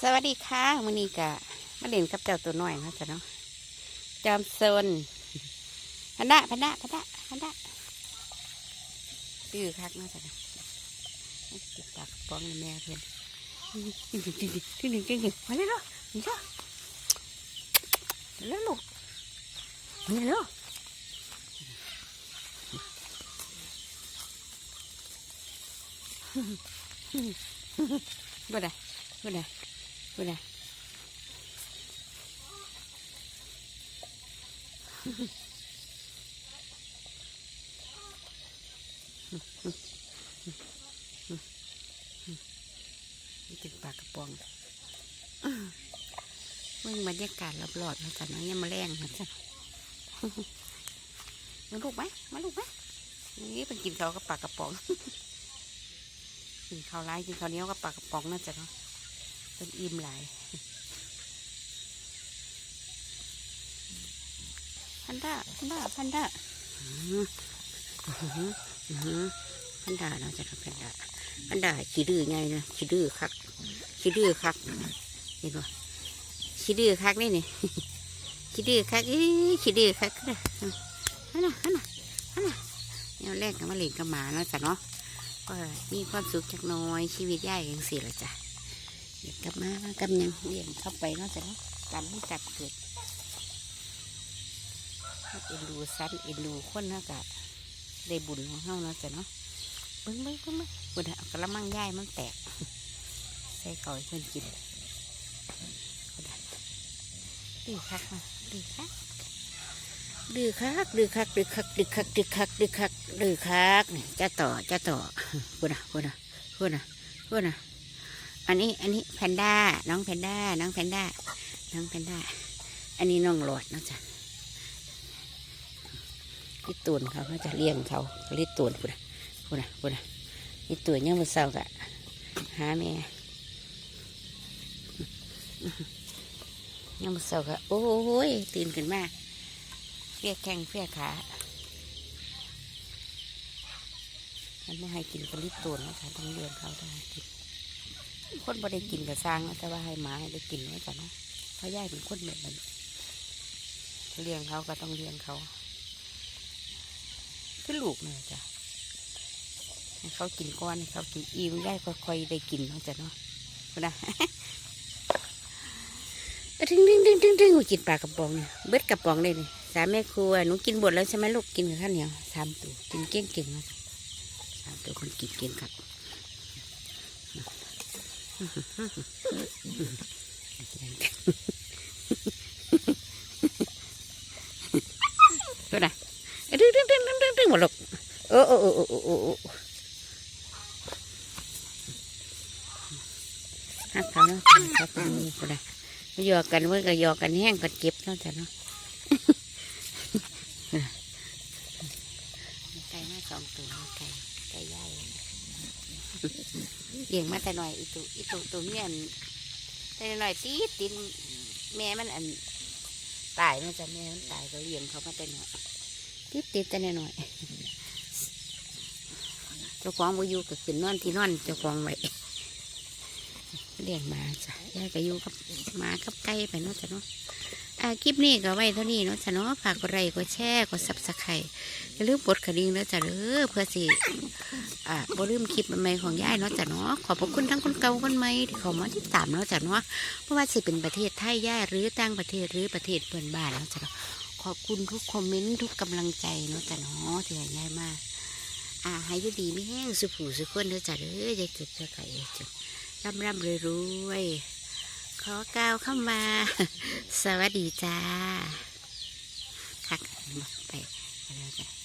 สวัสดีค่ะมื้อนี้กะมาเล่นกับเจ้าตัวน้อยนะจ้ะเนาะจอมโซนพันดะพันดะพันดะพันดะตื้อคักนะจ้ะเนาะติดปากป้องแม่เพื่อนตึ้งตึ้งตึ้งตึ้งตึ้งตึ้งตึ้งมาเลยเนาะนี่จ้ะแล้วลูกนี่เนาะบ่ได้บ่ได้ บ่ได้นี่เป็นปลากระป๋องอื้อเมื่อบรรยากาศรอบๆนะจ๊ะเน้องยังมาแรงนะจ๊ะมาลูกไหมมาลูกไหมนี่เป็นกินเขาวกับปลากระป๋องกินข้าวไรกินข้าวเหนียวกับปลากระป๋องนะจ๊ะเนาะ เป็นอิ่มหลายพันด้าพันด้าพันด้าพันด้าเนาะจ๊ะเนาะพันด้าพันด้าขี้ดื้อไงนะขี้ดื้อคักขี้ดื้อคักเห็นปะขี้ดื้อคักนี่นี่ขี้ดื้อคักอีขี้ดื้อคักเลยฮันน่ะฮันน่ะฮันน่ะเนี่ยแรกกับมาเล่นกับหมาเนาะจ้ะเนาะก็มีความสุขจักน้อยชีวิตย่ายย่างสิละจ้ะ กลับมากับยังเลี้ยงเข้าไปเนาะจ้ะเนาะการที่จัดเกิดเอ็นดูสั้นเอ็นดูคนเนาะกะได้บุญของเฮาเนาะจ้ะเนาะเบิ้งเบิ้งเบิ้งเบิ้งบุญเอากระมังย่ายมันแตก ใส่ก่อยเพิ่นกินดื้อคักมาดื้อคักดื้อคักดื้อคักดื้อคักดื้อคักดื้อคักดื้อคักดื้อคักนี่จะต่อจะต่อพูดนะพูดนะพูดนะพูดนะ อันนี้อันนี้แพนด้า น้องแพนด้า น้องแพนด้า น้องแพนด้า อันนี้น้องหลอดนะจ้ะที่ตูนเขาเขาจะเลี้ยงเขาเรียกตูนพูดนะพูดนะพูดนะนี่ตูนยังมาเศร้ากะหาแม่ยังมาเศร้ากะโอ้ยตื่นขึ้นมาเฟี้ยแข้งเฟี้ยขามันไม่ให้กินกระลิบตูนนะคะต้องเลี้ยงเขาต้องกิน คนบ่ได้กินกับสร้างนะแต่ว่าให้หมาให้ได้กินไว้ก่อนเนาะเพราะย่ายเป็นคนแบบนั้นเลี้ยงเขาก็ต้องเลี้ยงเขาคือลูกเนี่ยจ้ะให้เขากินก้อนเขากินอิ่มได้ค่อยๆได้กินเนาะจ้ะเนาะนะดึงดึงดึงดึงดึงมากินปลากระป๋องเนี่ยเบิดกระป๋องเลยนี่สามแม่ครัวหนูกินบดแล้วใช่ไหมลูกกินกับข้าวเหนียวสามตัวกินเก่งเก่งๆนะสามตัวคนกินเก่งครับ ดูนะดึงดึงดึงดึงดึงดึงหมดลูกโอ้โอ้โอ้โอ้โอ้โอ้โอ้ฮักเขาเนาะเขาเป็นกูได้ยอกันเมื่อก็ยอกันแห้งกันเก็บเนาะจ้ะเนาะไก่มาสองตัวไก่ไก่ใหญ่ ลี้ยงมาแต่หน่อยอีตุอีตุตัวเมียนแต่หน่อยตีดตีนแม่มันอันตายเนาะจ้ะแม่มันตายก็เลี้ยงเขามาแต่หน่อยติดติดแต่หน่อยๆเจ้าของบ่อยู่ก็ขึ้นนอนที่นอนเจ้าของไว้เลี้ยงหมาจ้ะยายก็อยู่กับหมากับไก่ไปเนาะจ้ะเนาะอ่า คลิปนี้ก็ไว้เท่านี้เนาะจ้ะเนาะฝากกดไลค์กดแชร์กดซับสไครต์อย่าลืมกดกระดิ่งเนาะจ้ะเด้อเพื่อสิอ่าบ่ลืมคลิปใหม่ของยายเนาะจ้ะเนาะขอบพระคุณทั้งคนเก่าคนใหม่ที่เขามาติดตามเนาะจ้ะเนาะเพราะว่าสิเป็นประเทศไทยย่าหรือต่างประเทศหรือประเทศเพื่อนบ้านเนาะจ้ะเนาะขอบคุณทุกคอมเมนต์ทุกกำลังใจเนาะจ้ะเนาะที่ให้ยายมากอ่าให้ยุดีไม่แห้งสุผูสุขคนเด้อจ้ะเด้อจะเก็บจะไก่จ้ะร่ำร่ำรวยรวย ขอกล่าวเข้ามา สวัสดีจ้าคักไปไปแล้วจ้ะ